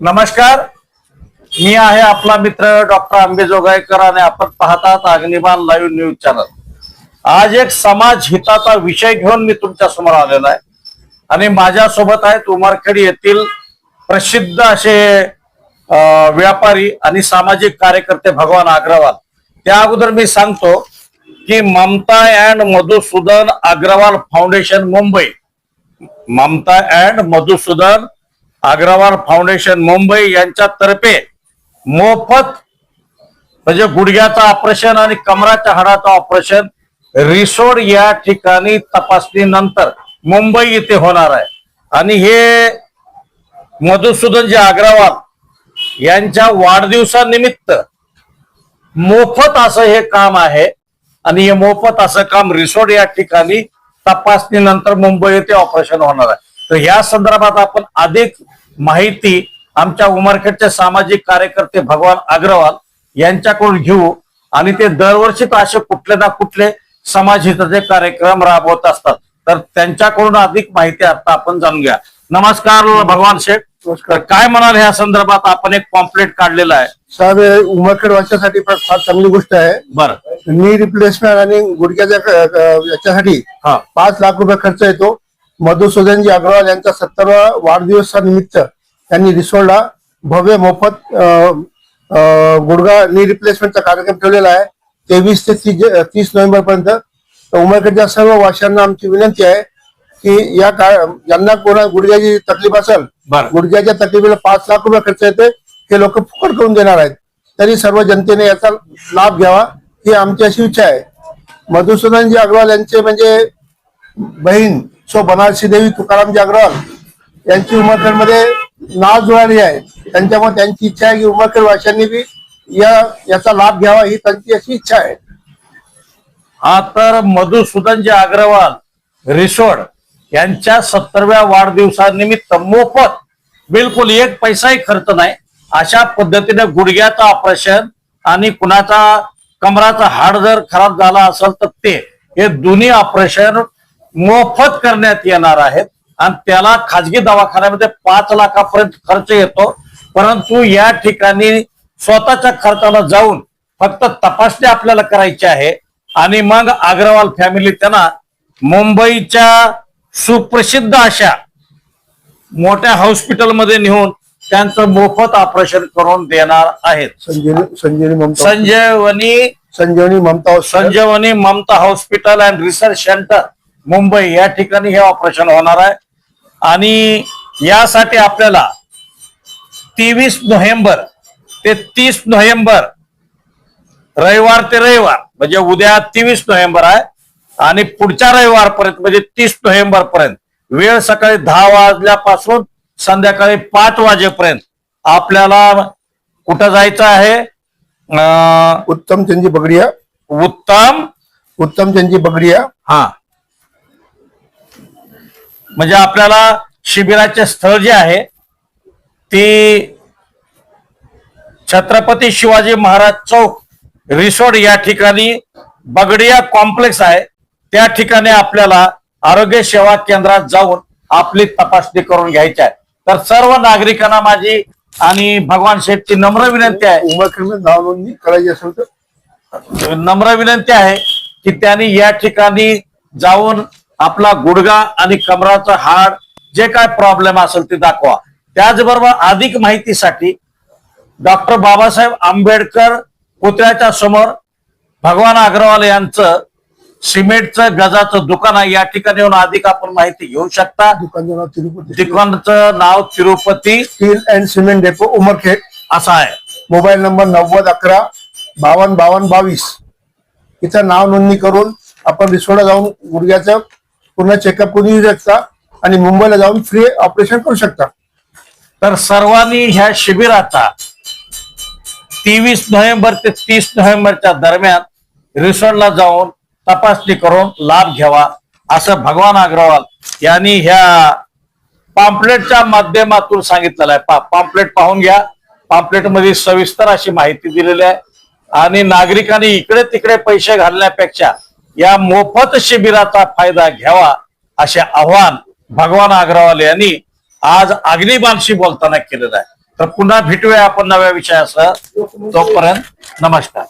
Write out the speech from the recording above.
नमस्कार. मी आहे आपला मित्र डॉक्टर आंबेजोगाईकर आणि आपण पाहतात अग्निमान लाईव्ह न्यूज चॅनल आज एक समाज हिताचा विषय घेऊन मी तुमच्यासमोर आलेलो आहे. आणि माझ्यासोबत आहेत उमरखेड येथील प्रसिद्ध असे व्यापारी आणि सामाजिक कार्यकर्ते भगवान अग्रवाल. त्या अगोदर मी सांगतो की Mamta and Madhusudan Agarwal foundation Mumbai. Mamta and Madhusudan Agarwal foundation Mumbai यांच्यातर्फे मोफत म्हणजे गुडघ्याचं ऑपरेशन आणि कमराच्या हाडाचं ऑपरेशन रिसोड या ठिकाणी तपासणीनंतर मुंबई इथे होणार आहे. आणि हे मधुसूदन जे अग्रवाल यांच्या वाढदिवसानिमित्त मोफत असं हे काम आहे आणि हे मोफत असं काम रिसोड या ठिकाणी तपासणीनंतर मुंबई येथे ऑपरेशन होणार आहे. तर या संदर्भात आपण अधिक माहिती आमच्या उमरखेडचे सामाजिक कार्यकर्ते भगवान अग्रवाल यांच्याकडून घेऊ आणि ते दरवर्षीच असे कुठले ना कुठले समाज हिताचे कार्यक्रम राबवत असतात. तर त्यांच्याकडून अधिक माहिती आता आपण जाणून घ्या. नमस्कार भगवान शेठ. नमस्कार. काय म्हणाल ह्या संदर्भात आपण एक पॉम्पलेट काढलेला आहे? साहेब उमरखेड वाचण्यासाठी फार चांगली गोष्ट आहे. बरं. नी रिप्लेसमेंट आणि गुडघ्याच्या याच्यासाठी हा. पाच लाख रुपये खर्च येतो. मधुसूदनजी अग्रवाल यांचा सत्तरवा वाढदिवसानिमित्त त्यांनी रिसोडला भव्य मोफत गुडघा नी रिप्लेसमेंटचा कार्यक्रम ठेवलेला आहे. तेवीस ते तीस तीस नोव्हेंबर पर्यंत. तर उमरखेडच्या सर्व वाशांना आमची विनंती आहे की या का ज्यांना कोणा गुडघ्याची तकलीफ असेल गुडघ्याच्या तकलीफीला पाच लाख रुपये खर्च येते हे लोक फुकट करून देणार आहेत. तरी सर्व जनतेने याचा लाभ घ्यावा ही आमची अशी इच्छा आहे. मधुसूदनजी अग्रवाल यांचे म्हणजे बहीण सो बनारसी देवी तुकारामजी अग्रवाल यांची उमरखेडमध्ये नाव जुळाली आहे. त्यांच्यामुळे त्यांची इच्छा आहे की उमरखेड वाशांनी बी या याचा लाभ घ्यावा ही त्यांची अशी इच्छा आहे. हा तर मधुसूदनजी अग्रवाल रिसोड यांच्या सत्तरव्या वाढदिवसानिमित्त मोफत बिलकुल एक पैसाही खर्च नाही. अशा पद्धतीने गुडघ्याचं ऑपरेशन आणि कुणाचा कमराचा हाड जर खराब झाला असेल तर ते हे दोन्ही ऑपरेशन मोफत करण्यात येणार आहेत. आणि त्याला खाजगी दवाखान्यामध्ये पाच लाखापर्यंत खर्च येतो. परंतु या ठिकाणी स्वतःच्या खर्चाला जाऊन फक्त तपासणी आपल्याला करायची आहे. आणि मग अग्रवाल फॅमिली त्यांना मुंबईच्या सुप्रसिद्ध अशा मोठ्या हॉस्पिटलमध्ये नेऊन त्यांचं मोफत ऑपरेशन करून देणार आहेत. Sanjivani Sanjivani Mamta Sanjivani Mamta. Sanjivani Mamta hospital and research centre Mumbai या ठिकाणी हे ऑपरेशन होणार आहे. आणि यासाठी आपल्याला तेवीस नोव्हेंबर ते तीस नोव्हेंबर रविवार ते रविवार म्हणजे उद्या तेवीस नोव्हेंबर आहे. आणि पुढच्या रविवारपर्यंत म्हणजे तीस नोव्हेंबर पर्यंत वेळ सकाळी दहा वाजल्यापासून संध्याकाळी पाच वाजेपर्यंत आपल्याला कुठं जायचं आहे? उत्तम चंदी बगडिया. उत्तम? उत्तम चंदी बगडिया. हा. म्हणजे आपल्याला शिबिराचे स्थळ जे आहे ते छत्रपती शिवाजी महाराज चौक रिसोड या ठिकाणी बगडिया कॉम्प्लेक्स आहे. त्या ठिकाणी आपल्याला आरोग्य सेवा केंद्रात जाऊन आपली तपासणी करून घ्यायची आहे. तर सर्व नागरिकांना माझी आणि भगवान शेठची नम्र विनंती आहे. नाव नोंदणी करायची असेल तर. नम्र विनंती आहे की त्यांनी या ठिकाणी जाऊन आपला गुडगा आणि कमराचं हाड जे काय प्रॉब्लेम असेल ते दाखवा. त्याचबरोबर अधिक माहितीसाठी डॉक्टर बाबासाहेब आंबेडकर पुतळ्याच्या समोर भगवान अग्रवाल यांचं सिमेंटचं गजाचं दुकान आहे. या ठिकाणी येऊन अधिक आपण माहिती घेऊ शकता. दुकानचं नाव तिरुपती. दुकानचं नाव Tirupati steel and cement depot Umarkhed. असं आहे. मोबाईल नंबर नव्वद अकरा बावन्न बावन्न बावीस. इथं नाव नोंदणी करून आपण रिसोडला जाऊन गुडघ्याचं पूर्ण चेकअप करून येऊ शकता आणि मुंबईला जाऊन फ्री ऑपरेशन करू शकता. तर सर्वांनी ह्या शिबिराचा तेवीस नोव्हेंबर ते तीस नोव्हेंबरच्या दरम्यान रिसॉर्टला जाऊन तपासणी करून लाभ घ्यावा असं भगवान अग्रवाल यांनी ह्या पॉम्पलेटच्या माध्यमातून सांगितलेलं आहे. पा पॉम्पलेट पाहून घ्या. पॉम्पलेटमध्ये सविस्तर अशी माहिती दिलेली आहे. आणि नागरिकांनी इकडे तिकडे पैसे घालण्यापेक्षा या मोफत शिबिराचा फायदा घ्यावा असे आव्हान भगवान अग्रवाल यांनी आज अग्निबाणशी बोलताना केलेलं आहे. तर पुन्हा भेटूया आपण नव्या विषयासह. तोपर्यंत नमस्कार.